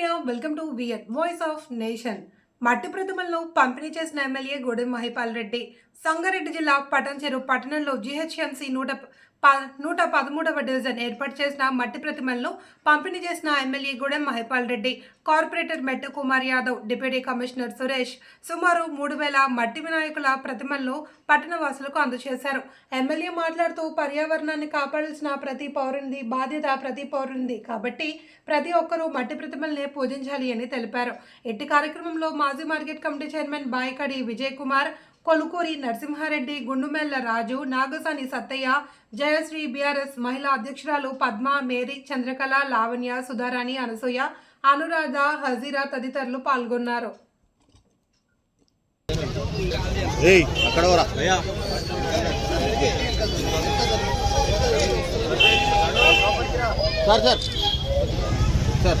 Welcome to VN voice of nation. మట్టి ప్రతిమలను పంపిణీ చేసిన ఎమ్మెల్యే గూడెం మహిపాల్ రెడ్డి సంగారెడ్డి జిల్లా పటంచెరు పట్టణంలో జీహెచ్ఎంసీ నూట ప నూట పదమూడవ డివిజన్ ఏర్పాటు చేసిన మట్టి ప్రతిమలను పంపిణీ చేసిన MLA Gudem Mahipal Reddy corporator Mettu Kumar Yadav deputy commissioner Suresh సుమారు మూడు వేల మట్టి వినాయకుల ప్రతిమలను పట్టణ వాసులకు అందజేశారు. ఎమ్మెల్యే మాట్లాడుతూ పర్యావరణాన్ని కాపాడాల్సిన ప్రతి పౌరునిది బాధ్యత ప్రతి పౌరునిది కాబట్టి ప్రతి ఒక్కరూ మట్టి ప్రతిమల్ని పూజించాలి అని తెలిపారు. ఎట్టి కార్యక్రమంలో మాజీ market committee chairman Bayakadi Vijay Kumar Kolukuri Narasimhareddy Gundumella Raju Nagasani Sattaiah Jayashree BRS మహిళా అధ్యక్షురాలు పద్మ మేరీ చంద్రకళ లావణ్య సుధారాణి అనసూయ అనురాధ హజీరా తదితరులు పాల్గొన్నారు. వరా సార్ సార్.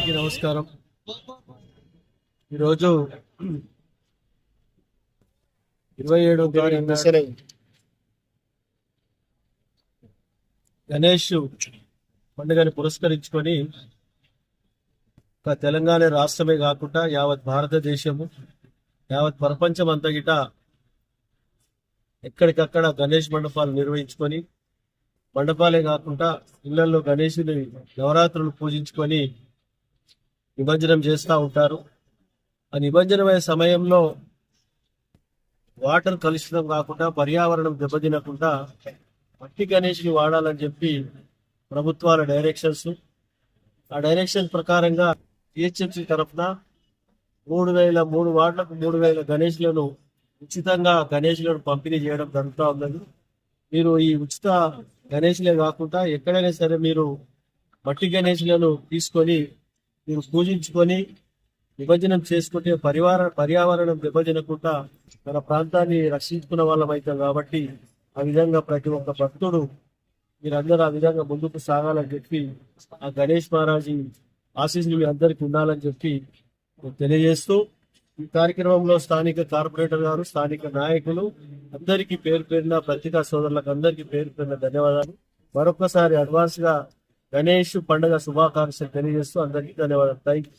అందరికీ నమస్కారం. ఈరోజు ఇరవై ఏడో నాడు గణేష్ పండుగని పురస్కరించుకొని తెలంగాణ రాష్ట్రమే కాకుండా యావత్ భారతదేశము యావత్ ప్రపంచం అంతా గిట ఎక్కడికక్కడ గణేష్ మండపాలు నిర్వహించుకొని మండపాలే కాకుండా ఇళ్ళలో గణేశుని నవరాత్రులు పూజించుకొని నిమజ్జనం చేస్తూ ఉంటారు. ఆ నిమజ్జనమయ్యే సమయంలో వాటర్ కలుషితం కాకుండా పర్యావరణం దెబ్బతినకుండా మట్టి గణేష్ని వాడాలని చెప్పి ప్రభుత్వాల డైరెక్షన్స్. ఆ డైరెక్షన్ ప్రకారంగా జిహెచ్ఎంసీ తరఫున మూడు వేల మూడు వార్డులకు మూడు వేల గణేష్లను ఉచితంగా గణేష్లను పంపిణీ చేయడం జరుగుతూ ఉన్నది. మీరు ఈ ఉచిత గణేష్లే కాకుండా ఎక్కడైనా సరే మీరు మట్టి గణేష్లను తీసుకొని మీరు పూజించుకొని విభజనం చేసుకుంటే పరివార పర్యావరణం విభజనకుండా మన ప్రాంతాన్ని రక్షించుకున్న వాళ్ళం అవుతాం కాబట్టి ఆ విధంగా ప్రతి ఒక్క భక్తుడు మీరందరూ ఆ విధంగా ముందుకు సాగాలని చెప్పి ఆ గణేష్ మహారాజు ఆశీస్సులు మీ అందరికీ ఉండాలని చెప్పి తెలియజేస్తూ ఈ కార్యక్రమంలో స్థానిక కార్పొరేటర్ గారు స్థానిక నాయకులు అందరికీ పేరు పేరిన పత్రికా సోదరులకు అందరికీ పేరు పేరిన ధన్యవాదాలు. మరొకసారి అడ్వాన్స్గా గణేష్ పండుగ శుభాకాంక్షలు తెలియజేస్తూ అందరికీ ధన్యవాదాలు. Thank you